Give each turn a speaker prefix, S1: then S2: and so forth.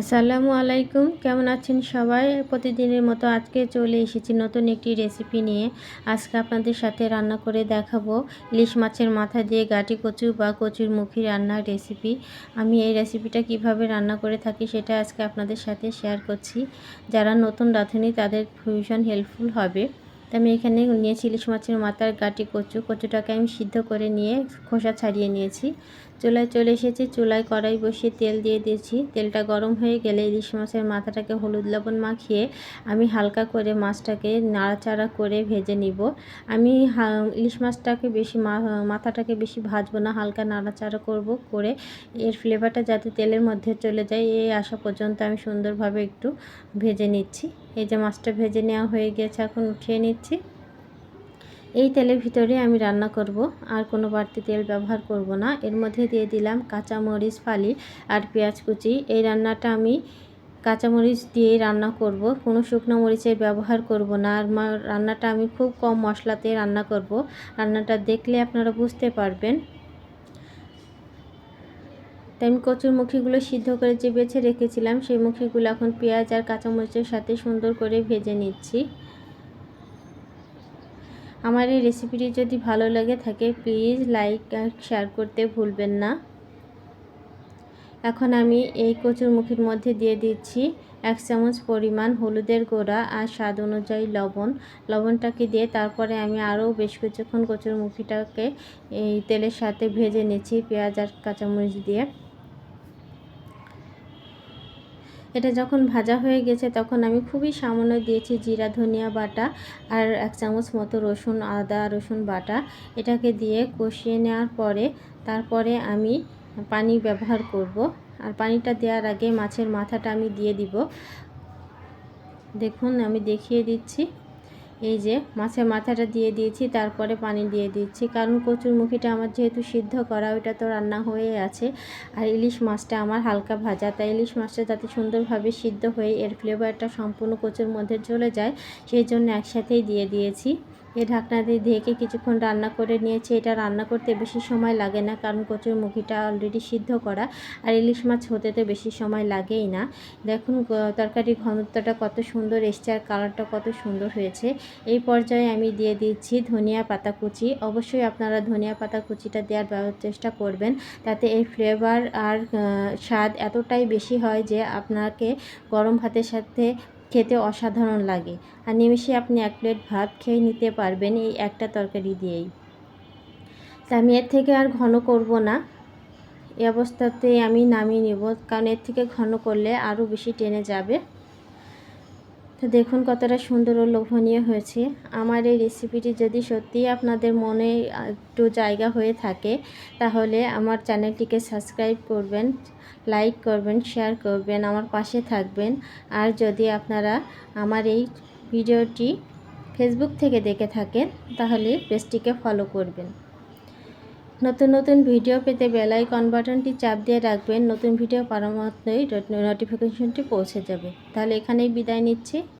S1: আসসালামু আলাইকুম। কেমন আছেন সবাই? প্রতিদিনের মতো আজকে চলে এসেছি নতুন একটি রেসিপি নিয়ে। আজকে আপনাদের সাথে রান্না করে দেখাবো। ইলিশ মাছের মাথা দিয়ে গাটি কচু বা কচুর মুখী রান্নার রেসিপি আমি এই রেসিপিটা কীভাবে রান্না করে থাকি সেটা আজকে আপনাদের সাথে শেয়ার করছি। যারা নতুন রাঁধুনি, তাদের ভীষণ হেল্পফুল হবে। তো আমি এখানে নিয়েছি ইলিশ মাছের মাথার গাটি কচু। কচুটাকে আমি সিদ্ধ করে নিয়ে খোসা ছাড়িয়ে নিয়েছি। চুলায় চলে এসেছি, চুলায় কড়াই বসিয়ে তেল দিয়ে দিয়েছি। তেলটা গরম হয়ে গেলে ইলিশ মাছের মাথাটাকে হলুদ লবণ মাখিয়ে আমি হালকা করে মাছটাকে নাড়াচাড়া করে ভেজে নিব। আমি ইলিশ মাছটাকে বেশি মাথাটাকে বেশি ভাজবো না, হালকা নাড়াচাড়া করব করে এর ফ্লেভারটা যাতে তেলের মধ্যে চলে যায় এই আসা পর্যন্ত আমি সুন্দরভাবে একটু ভেজে নিচ্ছি। এই যে মাছটা ভেজে নেওয়া হয়ে গেছে, এখন উঠিয়ে নিচ্ছি। এই তেলের ভিতরে আমি রান্না করব, আর কোনো বাড়তি তেল ব্যবহার করব না। এর মধ্যে দিয়ে দিলাম কাঁচা মরিচ ফালি আর পেঁয়াজ কুচি। এই রান্নাটা আমি কাঁচামরিচ দিয়ে রান্না করব। কোনো শুকনো মরিচের ব্যবহার করব না। আর রান্নাটা আমি খুব কম মশলাতে রান্না করব। রান্নাটা দেখলে আপনারা বুঝতে পারবেন। তাই আমি কচুর মুখিগুলো সিদ্ধ করে যে বেছে রেখেছিলাম, সেই মুখিগুলো এখন পেঁয়াজ আর কাঁচামরিচের সাথে সুন্দর করে ভেজে নিচ্ছি। আমার এই রেসিপিটি যদি ভালো লাগে থাকে প্লিজ লাইক আর শেয়ার করতে ভুলবেন না। এখন আমি এই কচুরমুখির মধ্যে দিয়ে দিচ্ছি এক চামচ পরিমাণ হলুদের গোড়া আর স্বাদ অনুযায়ী লবণ। লবণটাকে দিয়ে তারপরে আমি আরও বেশ কিছুক্ষণ কচুরমুখিটাকে এই তেলের সাথে ভেজে নিচ্ছি পেঁয়াজ আর কাঁচামরিচ দিয়ে। এটা যখন ভাজা হয়ে গেছে তখন আমি খুবই সামান্য দিয়েছি জিরা, ধনিয়া বাটা আর এক চামচ মতো রসুন, আদা, রসুন বাটা। এটাকে দিয়ে কষিয়ে নেওয়ার পরে তারপরে আমি পানি ব্যবহার করব। আর পানিটা দেওয়ার আগে মাছের মাথাটা আমি দিয়ে দিব। দেখুন, আমি দেখিয়ে দিচ্ছি। এই যে মাছের মাথাটা দিয়ে দিয়েছি, তারপরে পানি দিয়ে দিচ্ছি। কারণ কচুর মুখিটা আমার যেহেতু সিদ্ধ করা, ওইটা তো রান্না হয়ে আছে। আর ইলিশ মাছটা আমার হালকা ভাজা, তাই ইলিশ মাছটা যাতে সুন্দরভাবে সিদ্ধ হয়ে এর ফ্লেভারটা সম্পূর্ণ কচুর মধ্যে চলে যায়, সেই জন্য একসাথেই দিয়ে দিয়েছি। এই ঢাকনা দিয়ে ঢেকে কিছুক্ষণ রান্না করে নিয়েছি। এটা রান্না করতে বেশি সময় লাগে না, কারণ কচুর মুখিটা অলরেডি সিদ্ধ করা, আর ইলিশ মাছ হতে তো বেশি সময় লাগেই না। দেখুন তরকারি ঘনত্বটা কত সুন্দর এসছে আর কালারটা কত সুন্দর হয়েছে। এই পর্যায়ে আমি দিয়ে দিচ্ছি ধনিয়া পাতা কুচি। অবশ্যই আপনারা ধনিয়া পাতা কুচিটা দেওয়ার চেষ্টা করবেন, তাতে এই ফ্লেভার আর স্বাদ এতটাই বেশি হয় যে আপনাকে গরম ভাতের সাথে খেতে অসাধারণ লাগে। আর নিমিশে আপনি এক প্লেট ভাত খেয়ে নিতে পারবেন এই একটা তরকারি দিয়েই। তা আমি এর থেকে আর ঘন করব না। এই অবস্থাতে আমি নামিয়ে নেব, কারণ এর থেকে ঘন করলে আরও বেশি টেনে যাবে। তো দেখুন কতটা সুন্দর ও লোভনীয় হয়েছে। আমার এই রেসিপিটি যদি সত্যিই আপনাদের মনে একটু জায়গা হয়ে থাকে, তাহলে আমার চ্যানেলটিকে সাবস্ক্রাইব করবেন লাইক করবেন শেয়ার করবেন, আমার পাশে থাকবেন। আর যদি আপনারা আমার এই ভিডিওটি ফেসবুক থেকে দেখে থাকেন, তাহলে পেজটিকে ফলো করবেন। নতুন নতুন ভিডিও পেতে বেলাইকন বাটনটি চাপ দিয়ে রাখবেন। নতুন ভিডিও পারমাত্মই নোটিফিকেশনটি পৌঁছে যাবে। তাহলে এখানেই বিদায় নিচ্ছি।